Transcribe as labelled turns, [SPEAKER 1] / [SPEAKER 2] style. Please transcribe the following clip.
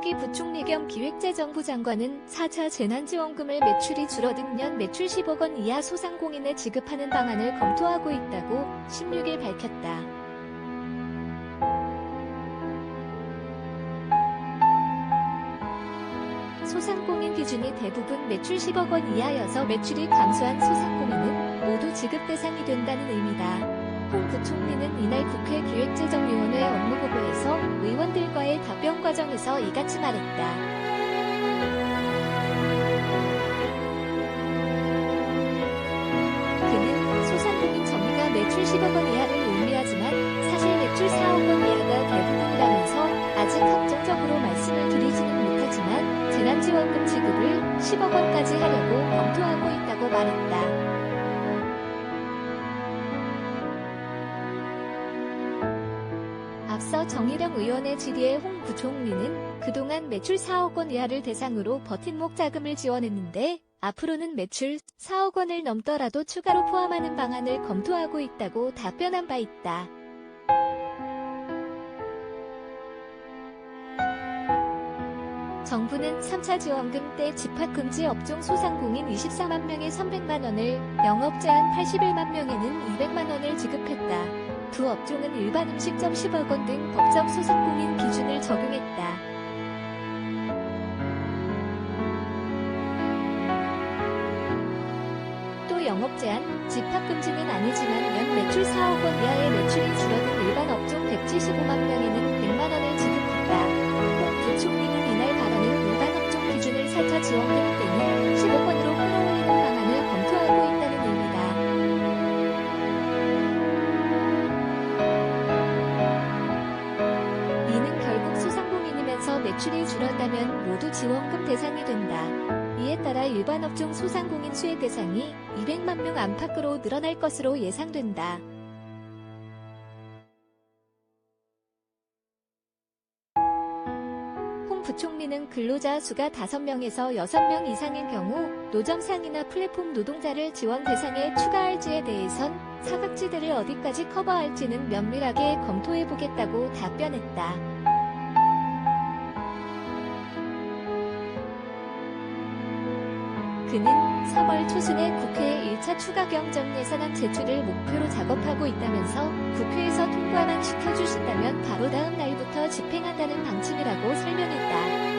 [SPEAKER 1] 홍남기 부총리 겸 기획재정부 장관은 4차 재난지원금을 매출이 줄어든 년 매출 10억 원 이하 소상공인에 지급하는 방안을 검토하고 있다고 16일 밝혔다. 소상공인 기준이 대부분 매출 10억 원 이하여서 매출이 감소한 소상공인은 모두 지급 대상이 된다는 의미다. 홍 부총리는 이날 국회 기획재정위원회 업무보고에서 의원들과의 답변 과정에서 이같이 말했다. 그는 소상공인 정의가 매출 10억 원 이하를 의미하지만 사실 매출 4억 원 이하가 대부분이라면서 아직 확정적으로 말씀을 드리지는 못하지만 재난지원금 지급을 10억 원까지 하려고 검토하고 정의령 의원의 질의에 홍 부총리는 그동안 매출 4억 원 이하를 대상으로 버팀목 자금을 지원했는데 앞으로는 매출 4억 원을 넘더라도 추가로 포함하는 방안을 검토하고 있다고 답변한 바 있다. 정부는 3차 지원금 때 집합금지 업종 소상공인 24만 명에 300만 원을, 영업 제한 81만 명에는 200만 원을 지급했다. 두 업종은 일반 음식점 10억 원 등 법정 소상공인 기준을 적용했다. 또 영업 제한, 집합 금지는 아니지만 연 매출 4억 원 이하의 매출이 줄어든 일반 업종 175만 명에는 100만 원을 지급했다. 홍 부총리는 이날 발언은 일반 업종 기준을 4차 지원금 때는 10 매출이 줄었다면 모두 지원금 대상이 된다. 이에 따라 일반 업종 소상공인 수혜 대상이 200만 명 안팎으로 늘어날 것으로 예상된다. 홍 부총리는 근로자 수가 5명에서 6명 이상인 경우 노점상이나 플랫폼 노동자를 지원 대상에 추가할지에 대해선 사각지대를 어디까지 커버할지는 면밀하게 검토해보겠다고 답변했다. 그는 3월 초순에 국회에 1차 추가 경정 예산안 제출을 목표로 작업하고 있다면서 국회에서 통과만 시켜주신다면 바로 다음 날부터 집행한다는 방침이라고 설명했다.